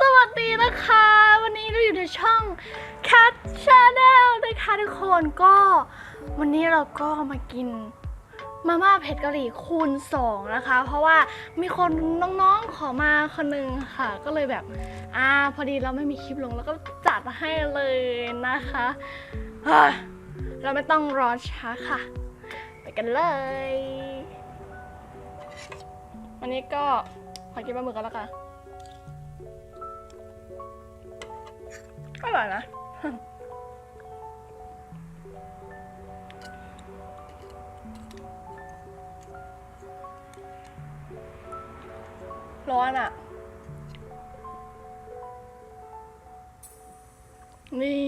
สวัสดีนะคะ วันนี้เราอยู่ในช่อง Cat Channel นะคะทุกคนก็วันนี้เราก็มากินมาม่าเผ็ดกะหรี่คูณ 2 นะคะ เพราะว่ามีคนน้องๆขอมาคนหนึงค่ะ ก็เลยแบบอ่าพอดีเราไม่มีคลิปลงแล้วก็จัดให้เลยนะคะเฮ้ยเราไม่ต้องรอช้าค่ะ ไปกันเลย วันนี้ก็ขอกินปลาหมึกกันแล้วกัน อร่อยนะร้อนอะ นี่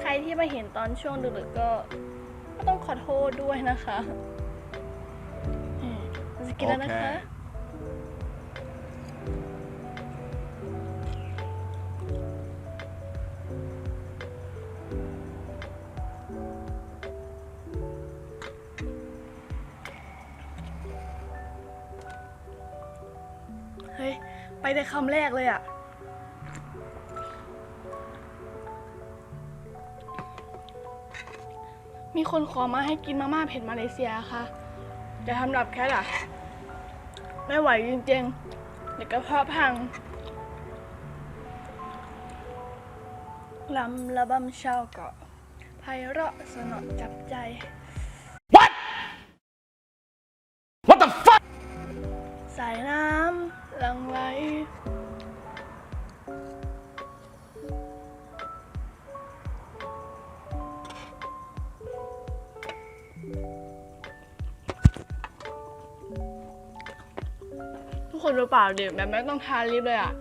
ใครที่มาเห็นตอนช่วงดึกๆก็ก็ต้องขอโทษด้วยนะคะนี่เราจะกินแล้วนะคะ ไปแต่คำแรกเลยอะมีคนขอมาให้กินมาม่าเผ็ดมาเลเซียค่ะ จะทำดับแค่ล่ะ ไม่ไหวจริงๆเดี๋ยวกระเพาะพังลำระบำเช้าเกาะไพเราะสนอจับใจ What? What the fuck? สายน้ำ หลังไหลทุกคนรู้เปล่าเดี๋ยวแบบไม่ต้องทานลิปเลยอะ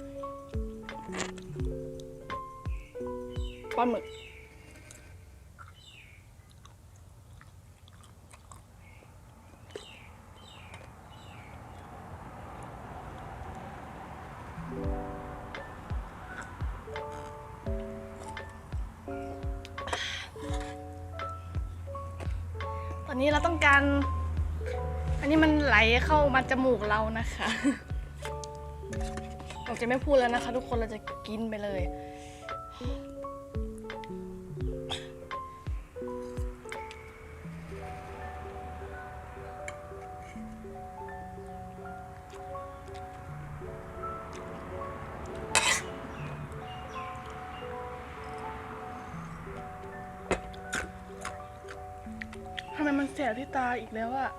ปลาหมึก อนนี้เราต้องการ อันนี้มันไหลเข้ามาจมูกเรานะคะเราจะไม่พูดแล้วนะคะ ทุกคนเราจะกินไปเลย ทำไมมันแสบที่ตาอีกแล้วอะ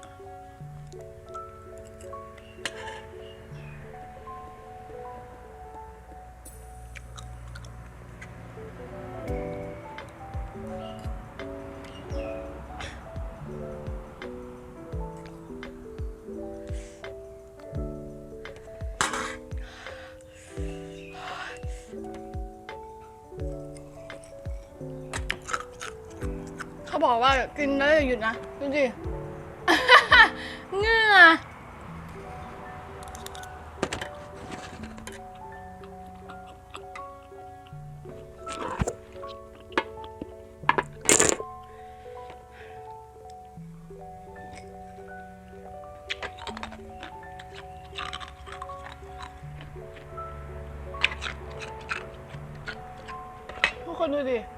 เขาบอกว่ากินแล้วอย่าหยุดนะ ดูสิเหงื่อทุกคนดูดิ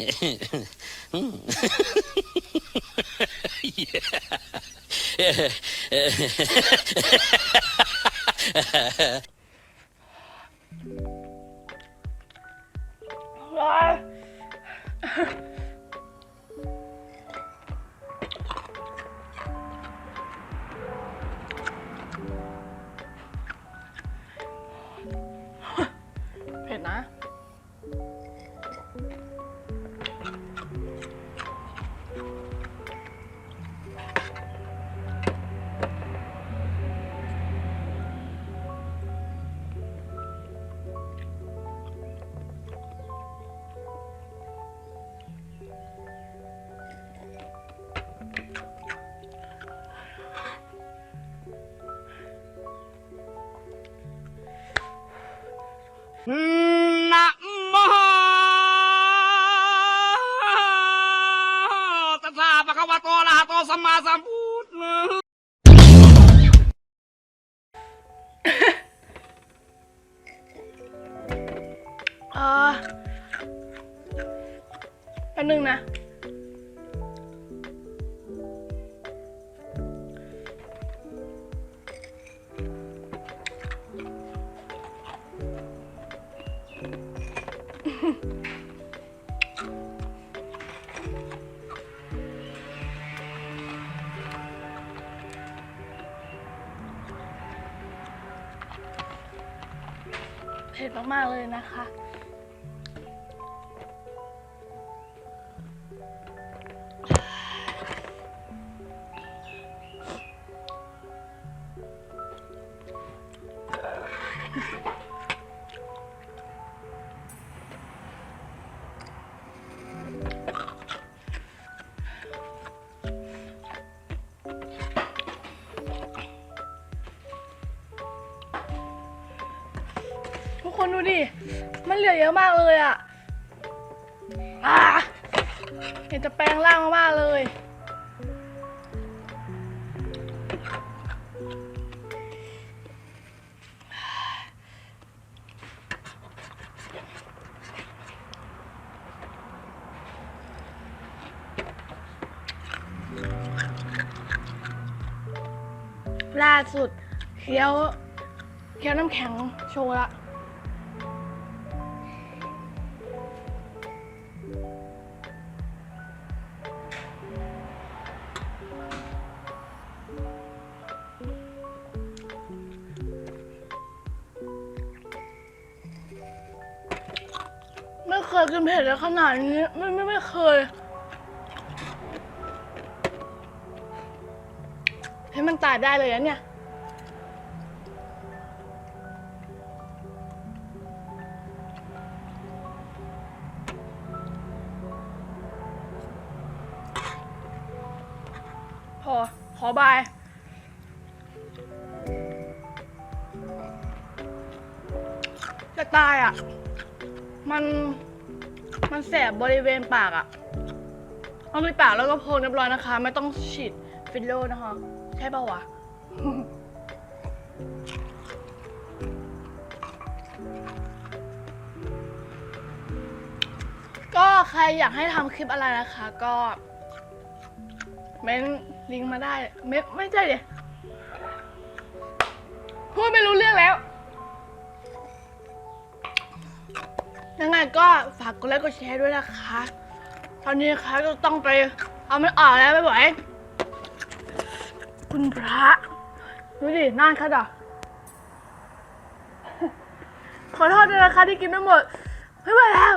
ร้ นะโมตัสสะภะคะวะโตอะระหะโตสัมมาสัมพุทธะเออแป๊บนึงนะ ผ็ดมากๆเลยนะคะ คนดูดิ มันเหลือเยอะมากเลยอะอะอยากจะแปลงร่างมากๆเลย ล่าสุดเคี้ยวเคี้ยวน้ำแข็งโชว์ละ เคยกินเผ็ดแล้วขนาดนี้ไม่ไม่ไม่เคย ให้มันตายได้เลยอะเนี่ย พอ ขอบายจะตายอะ มัน มันแสบบริเวณปากอะเอาไปปากแล้วก็โพลเรียบร้อยนะคะ ไม่ต้องฉีดฟิลเลอร์นะคะ ใช่ป่าวะก็ใครอยากให้ทำคลิปอะไรนะคะ ก็เม้นลิงก์มาได้ ไม่ไม่ใช่เดี๋ยพูดไม่รู้เรื่องแล้ว ยังไงก็ฝากกดไลค์กดแชร์ด้วยนะคะ ตอนนี้นะคะก็ต้องไปเอาไม่ออกแล้วไม่ไหวคุณพระดูดิน่านขนาดขอโทษด้วยนะคะที่กินไม่หมด ไม่ไหวแล้ว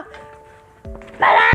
ไปแล้ว